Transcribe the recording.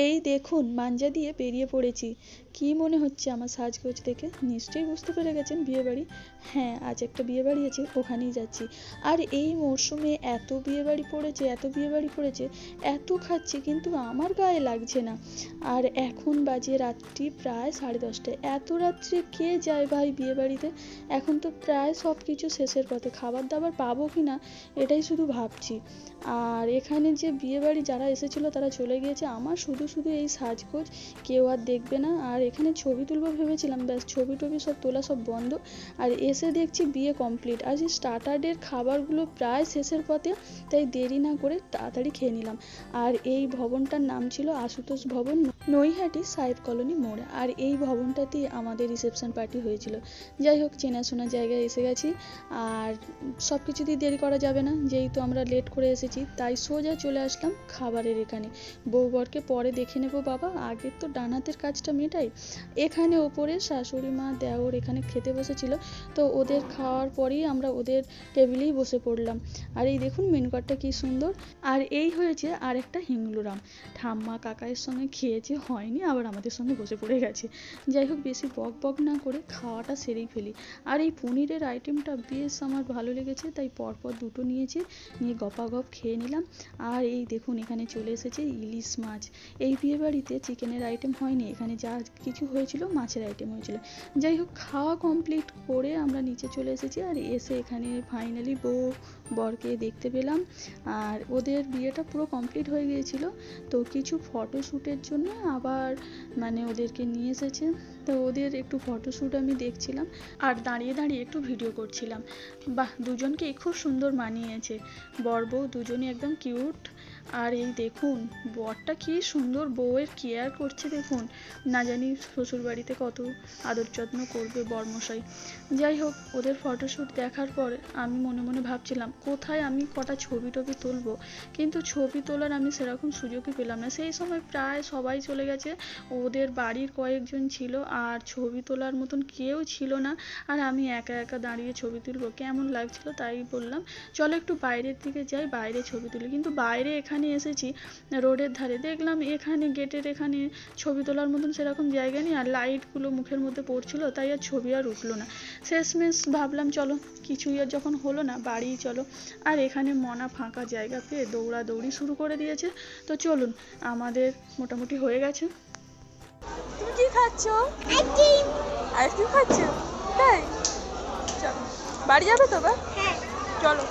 এই দেখুন, মাঞ্জা দিয়ে বেরিয়ে পড়েছি। কি মনে হচ্ছে আমার সাজগোজ দেখে? নিশ্চয়ই বুঝতে পেরে গেছেন বিয়েবাড়ি? হ্যাঁ আজ একটা বিয়েবাড়ি আছে, ওখানেই যাচ্ছি। আর এই মরশুমে এত বিয়েবাড়ি পড়েছে, এত বিয়েবাড়ি পড়েছে, এত খাচ্ছি, কিন্তু আমার গায়ে লাগছে না। আর এখন বাজে রাত্রি প্রায় সাড়ে দশটা। এত রাত্রে কে যায় ভাই বিয়েবাড়িতে? এখন তো প্রায় সব কিছু শেষের পথে। খাবার দাবার পাবো কি না, এটাই শুধু ভাবছি। আর এখানে যে বিয়েবাড়ি যারা এসেছিল, তারা চলে গিয়েছে। আমার শুধু শুধু শুধু এই সাজগোজ কেউ আর দেখবে না। আর এখানে ছবি তুলবো ভেবেছিলাম, ব্যাস ছবি টবি সব তোলা সব বন্ধ। আর এসে দেখছি বিয়ে কমপ্লিট আর এই স্টার্টারের খাবারগুলো প্রায় শেষের পথে, তাই দেরি না করে তাড়াতাড়ি খেয়ে নিলাম। আর এই ভবনটার নাম ছিল আশুতোষ ভবন, নৈহাটি সাহেব কলোনি মোড়। আর এই ভবনটাতেই আমাদের রিসেপশন পার্টি হয়েছিল। যাই হোক, চেনাশোনা জায়গায় এসে গেছি। আর সব কিছুতেই দেরি করা যাবে না, যেহেতু আমরা লেট করে এসেছি, তাই সোজা চলে আসলাম খাবারের এখানে। বউ বরকে দেখে নেব বাবা, আগে তো ডান হাতের কাজটা মেটাই। এখানে ওপরে শাশুড়ি মা দেওর এখানে খেতে বসেছিল, তো ওদের খাওয়ার পরেই আমরা ওদের টেবিলেই বসে পড়লাম। আর এই দেখুন মেনু কার্ডটা কি সুন্দর। আর এই হয়েছে আর একটা হিংলুরাম ঠাম্মা কাকায়ের সঙ্গে খেয়েছি, হয়নি, আবার আমাদের সঙ্গে বসে পড়ে গেছে। যাই হোক, বেশি বক বক না করে খাওয়াটা সেরেই ফেলি। আর এই পনিরের আইটেমটা বেশ আমার ভালো লেগেছে, তাই পরপর দুটো নিয়েছি, নিয়ে গপাগপ খেয়ে নিলাম। আর এই দেখুন, এখানে চলে এসেছে ইলিশ মাছ। এই বিয়ে বাড়িতে চিকেনের আইটেম হয়নি, এখানে যা কিছু হয়েছিল মাছের আইটেম হয়েছিল। যাই হোক, খাওয়া কমপ্লিট করে আমরা নিচে চলে এসেছি আর এসে এখানে ফাইনালি বউ, বরকে দেখতে পেলাম। আর ওদের বিয়েটা পুরো কমপ্লিট হয়ে গিয়েছিল। তো কিছু ফটোশ্যুটের জন্য আবার মানে ওদেরকে নিয়ে এসেছে। তো ওদের একটু ফটোশ্যুট আমি দেখছিলাম আর দাঁড়িয়ে দাঁড়িয়ে একটু ভিডিও করছিলাম। বাহ, দুজনকে খুব সুন্দর মানিয়েছে। বর বউ দুজনই একদম কিউট আর এই দেখুন, বরটা কি সুন্দর বউয়ের কেয়ার করছে দেখুন। না জানি শ্বশুর বাড়িতে কত আদর যত্ন করবে বরমশাই। যাই হোক, ওদের ফটোশ্যুট দেখার পর আমি মনে মনে ভাবছিলাম, কোথায় আমি কটা ছবি টবি তুলবো? কিন্তু ছবি তোলার আমি সেরকম সুযোগই পেলাম না। সেই সময় প্রায় সবাই চলে গেছে, ওদের বাড়ির কয়েকজন ছিল আর ছবি তোলার মতন কেউ ছিল না। আর আমি একা একা দাঁড়িয়ে ছবি তুলবো, কেমন লাগছিল তাই বললাম, চলো একটু বাইরের দিকে যাই, বাইরে ছবি তুলি। কিন্তু বাইরে এখানে এসেছি রোডের ধারে। দেখলাম এখানে গেটের এখানে ছবি তোলার মতন সেরকম জায়গা নেই আর লাইটগুলো মুখের মধ্যে পড়ছিল তাই আর ছবি আর উঠল না। শেষমেশ ভাবলাম চলো কিছুই আর যখন হলো না বাড়িই চলো। আর এখানে মনা ফাঁকা জায়গা পেয়ে দৌড়াদৌড়ি শুরু করে দিয়েছে। তো চলুন আমাদের মোটামুটি হয়ে গেছে। তুমি কি খাচ্ছ? আইসক্রিম। আইসক্রিম খাচ্ছ? তাই? চলো বাড়ি যাবে তো বা হ্যাঁ। চলো।